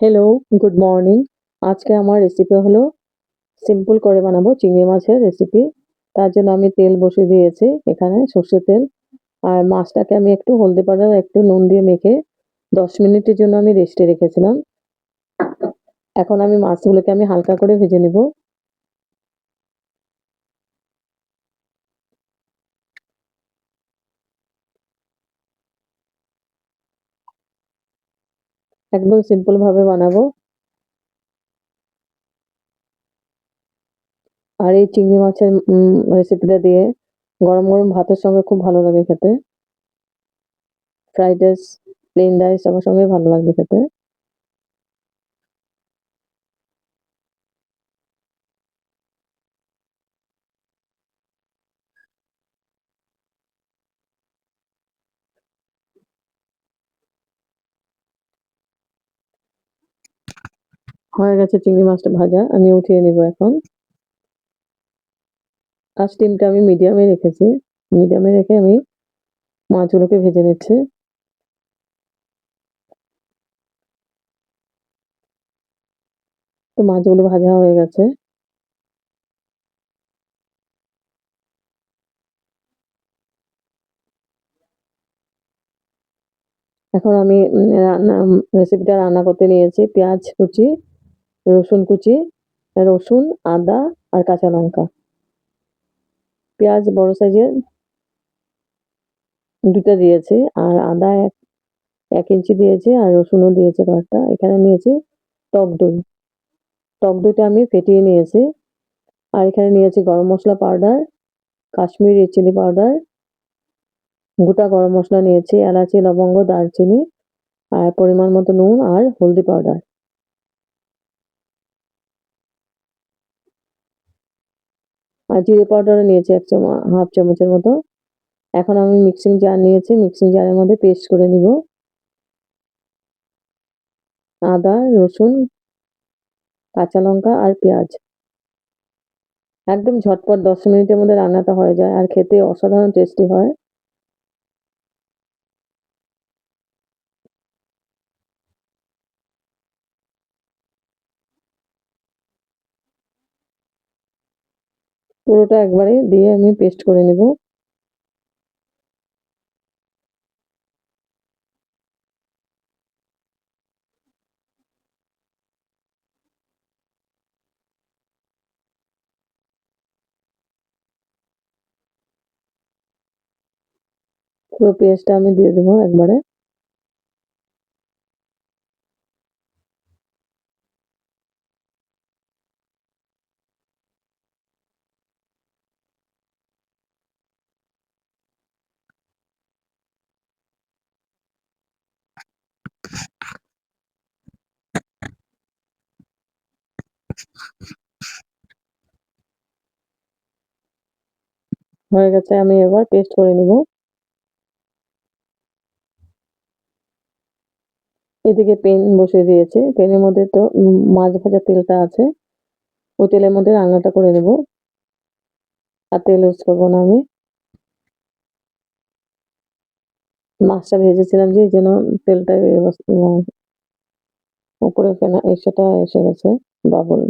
Hello, good morning. আজকে আমার recipe হলো সিম্পল করে বানাবো চিংড়ি মাছের রেসিপি। তার জন্য আমি তেল বসিয়ে দিয়েছি এখানে সর্ষের তেল। আর মাছটাকে আমি একটু হলদি পাউডার একটু নুন দিয়ে মেখে ১০ মিনিটের জন্য আমি রেস্টে রেখেছিলাম। এখন আমি মাছগুলোকে আমি হালকা করে ভেজে নিব। একদম সিম্পল ভাবে বানাবো। আর এই চিংড়ি মাছের রেসিপিটা দিয়ে গরম, গরম ভাতের সঙ্গে খুব ভালো লাগে খেতে। ফ্রাইড রাইস, প্লেন রাইস সবার সঙ্গে ভালো লাগবে খেতে। হয়ে গেছে চিংড়ি মাছটা ভাজা। আমি উঠিয়ে নিব এখন। আর স্টিমটা আমি মিডিয়ামে রেখেছি। মিডিয়ামে রেখে আমি মাছগুলোকে ভেজে নিচ্ছি। তো মাছগুলো ভাজা হয়ে গেছে। এখন আমি রান্না রেসিপিটা রান্না করতে নিয়েছি পেঁয়াজ কুচি, রসুন কুচি, রসুন, আদা আর কাঁচা লঙ্কা। পেঁয়াজ বড় সাইজের ২ দিয়েছে আর আদা এক এক ইঞ্চি দিয়েছে আর রসুনও দিয়েছে কয়েকটা। এখানে নিয়েছি টক দই। টক দইটা আমি ফেটিয়ে নিয়েছি। আর এখানে নিয়েছি গরম মশলা পাউডার, কাশ্মীরি চিলি পাউডার, গোটা গরম মশলা নিয়েছি, এলাচি, লবঙ্গ, দারচিনি আর পরিমাণ মতো নুন আর হলদি পাউডার। আর জিরে পাউডারও নিয়েছি এক চামচ হাফ চামচের মতো। এখন আমি মিক্সিং জার নিয়েছি, মিক্সিং জারের মধ্যে পেস্ট করে নিব। আদা, রসুন, কাঁচা লঙ্কা আর পেঁয়াজ। একদম ঝটপট ১০ মিনিটের মধ্যে রান্নাটা হয়ে যায় আর খেতে অসাধারণ টেস্টি হয়। পুরোটা একবারে দিয়ে আমি পেস্ট করে নিব। পুরো পেস্টটা আমি দিয়ে দেবো একবারে। হয়ে গেছে, আমি এবার পেস্ট করে নিব। এদিকে পেন বসিয়ে দিয়েছি। পেনের মধ্যে তো মাছ ভাজার তেলটা আছে। ওই তেলের মধ্যে রান্নাটা করে নেব। আর তেল ইউজ করব না আমি। মাছটা ভেজেছিলাম যে এইজন্য তেলটা উপরে ফেনা সেটা এসে গেছে, বাবল।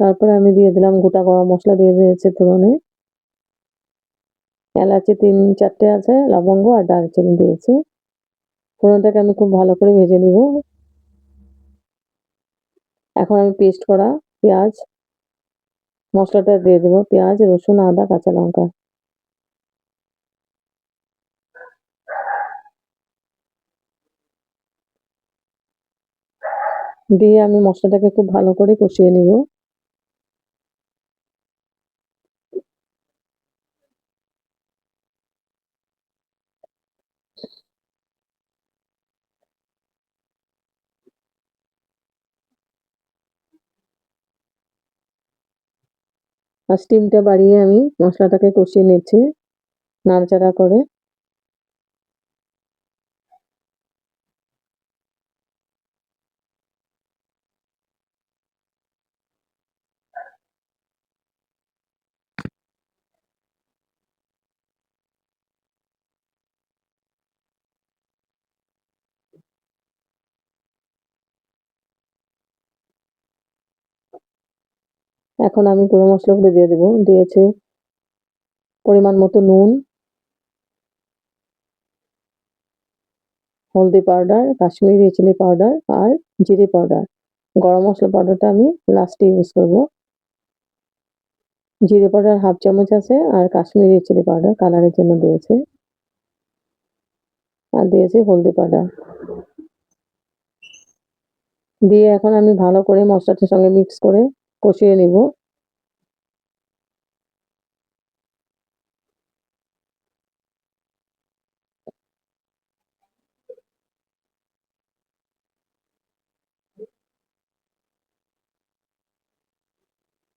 তারপরে আমি দিয়ে দিলাম গোটা গরম মশলা দিয়ে দিয়েছি ফোড়নে। এলাচি তিন চারটে আছে, লবঙ্গ আর দারচিনি দিয়েছি। ফোড়নটাকে আমি খুব ভালো করে ভেজে নিব। এখন আমি পেস্ট করা পেঁয়াজ মশলাটা দিয়ে দেবো পেঁয়াজ, রসুন, আদা, কাঁচা লঙ্কা। দিয়ে আমি মশলাটাকে খুব ভালো করে কষিয়ে নিব। আর স্টিমটা বাড়িয়ে আমি মশলাটাকে কষিয়ে নিচ্ছি নাড়াচাড়া করে। এখন আমি গুঁড়ো মশলাগুলো দিয়ে দেবো। দিয়েছে পরিমাণ মতো নুন, হলদি পাউডার, কাশ্মীরি চিলি পাউডার আর জিরে পাউডার। গরম মশলা পাউডারটা আমি লাস্টে ইউজ করব। জিরে পাউডার হাফ চামচ আছে আর কাশ্মীরি চিলি পাউডার কালারের জন্য দিয়েছে। আর দিয়েছি হলদি পাউডার। দিয়ে এখন আমি ভালো করে মশলাটার সঙ্গে মিক্স করে কষিয়ে নিব।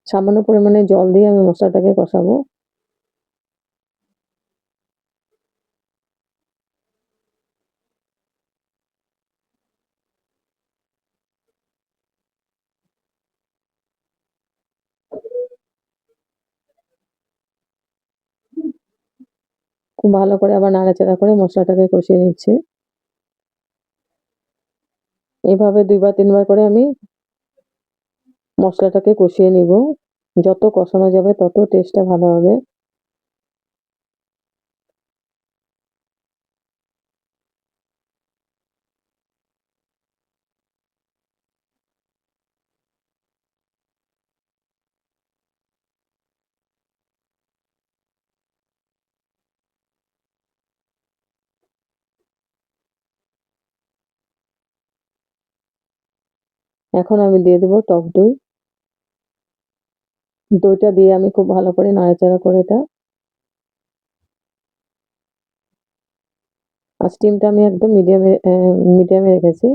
সামান্য পরিমাণে জল দিয়ে আমি মশলাটাকে কষাবো। খুব ভালো করে আবার নাড়াচাড়া করে মশলাটাকে কষিয়ে নিচ্ছি। এভাবে দুইবার, তিনবার করে আমি মশলাটাকে কষিয়ে নিব। যত কষানো যাবে তত টেস্টটা ভালো হবে। এখন আমি দিয়ে দেবো টক দই। দইটা দিয়ে আমি খুব ভালো করে নাড়াচাড়া করে এটা আর স্টিমটা আমি একদম মিডিয়ামে মিডিয়ামে রেখেছি।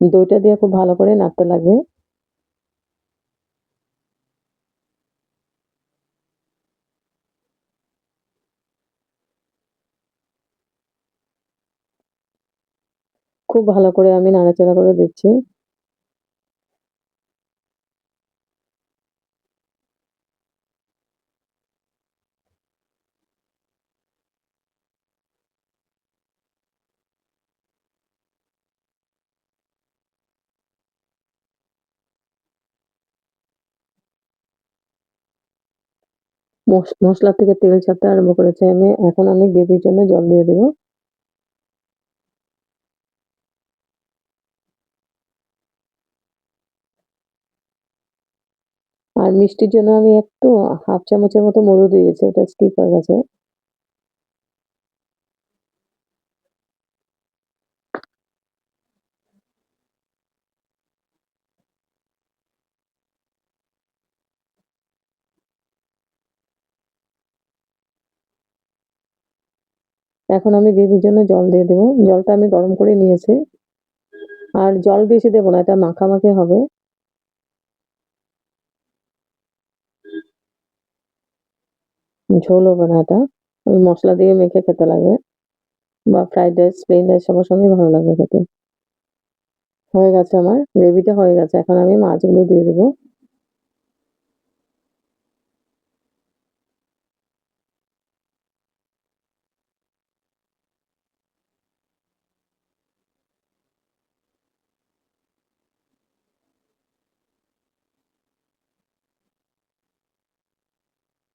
দইটা দিয়ে খুব ভালো করে নাড়তে লাগবে। খুব ভালো করে আমি নাড়াচাড়া করে দিচ্ছি। মশলা থেকে তেল ছাড়তে আরম্ভ করেছে। আমি, এখন আমি গ্রেভির জন্য জল দিয়ে দেবো। আর মিষ্টির জন্য আমি একটু হাফ চামচের মতো মধু দিয়েছি, এটা স্কিপ হয়ে গেছে। এখন আমি গ্রেভির জন্য জল দিয়ে দেবো। জলটা আমি গরম করে নিয়েছি। আর জল বেশি দেবো না, এটা মাখামাখি হবে। ঝোল হবে না এটা। ওই মশলা দিয়ে মেখে খেতে লাগবে। বা ফ্রাইড রাইস, প্লেন রাইস সবার সঙ্গে ভালো লাগবে খেতে। হয়ে গেছে আমার, গ্রেভিটা হয়ে গেছে। এখন আমি মাছগুলো দিয়ে দেবো।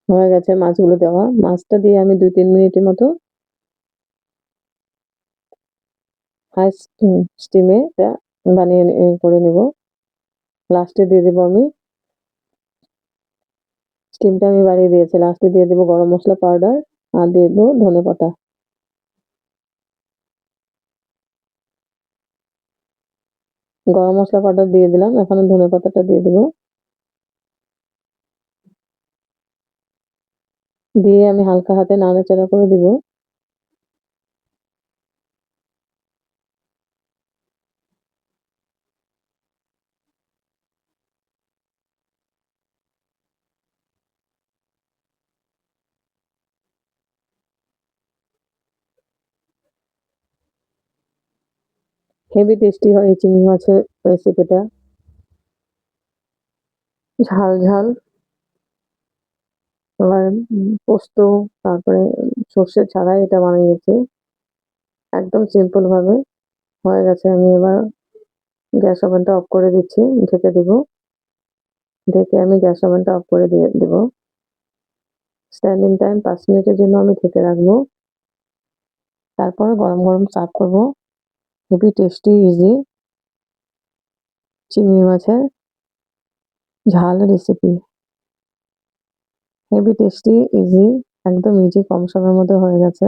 হয়ে গেছে মাছগুলো দেওয়া। মাছটা দিয়ে আমি দুই তিন মিনিটের মতো হাই স্টিমে বানিয়ে করে নেব। লাস্টে দিয়ে দেবো আমি স্টিমটা আমি বাড়িয়ে দিয়েছি। লাস্টে দিয়ে দেবো গরম মশলা পাউডার আর দিয়ে দেবো ধনে পাতা। গরম মশলা পাউডার দিয়ে দিলাম। এখন ধনে পাতাটা দিয়ে দেবো। দিয়ে আমি হালকা হাতে নাড়াচাড়া করে দিব। হেভি টেস্টি হয় এই চিংড়ি মাছের রেসিপিটা। ঝাল ঝাল। আবার পোস্ত, তারপরে সর্ষে ছাড়াই এটা বানিয়েছে। একদম সিম্পল ভাবে। হয়ে গেছে, আমি এবার গ্যাস ওভেনটা অফ করে দিচ্ছি, ঢেকে দিব। ঢেকে আমি গ্যাস ওভেনটা অফ করে দিয়ে দেব। স্ট্যান্ডিং টাইম পাঁচ মিনিটের জন্য আমি ঢেকে রাখব। তারপরে গরম গরম সার্ভ করব। খুবই টেস্টি ইজি চিংড়ি মাছের ঝাল রেসিপি হেভি টেস্টি ইজি একদম ইজি কম সময়ের মধ্যে হয়ে গেছে।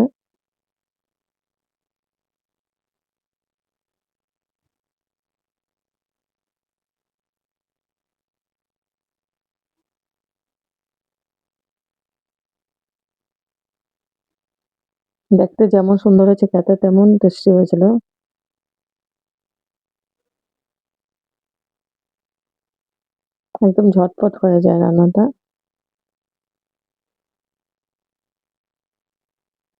দেখতে যেমন সুন্দর হয়েছে, খেতে তেমন টেস্টি হয়েছিল। একদম ঝটপট হয়ে যায় রান্নাটা।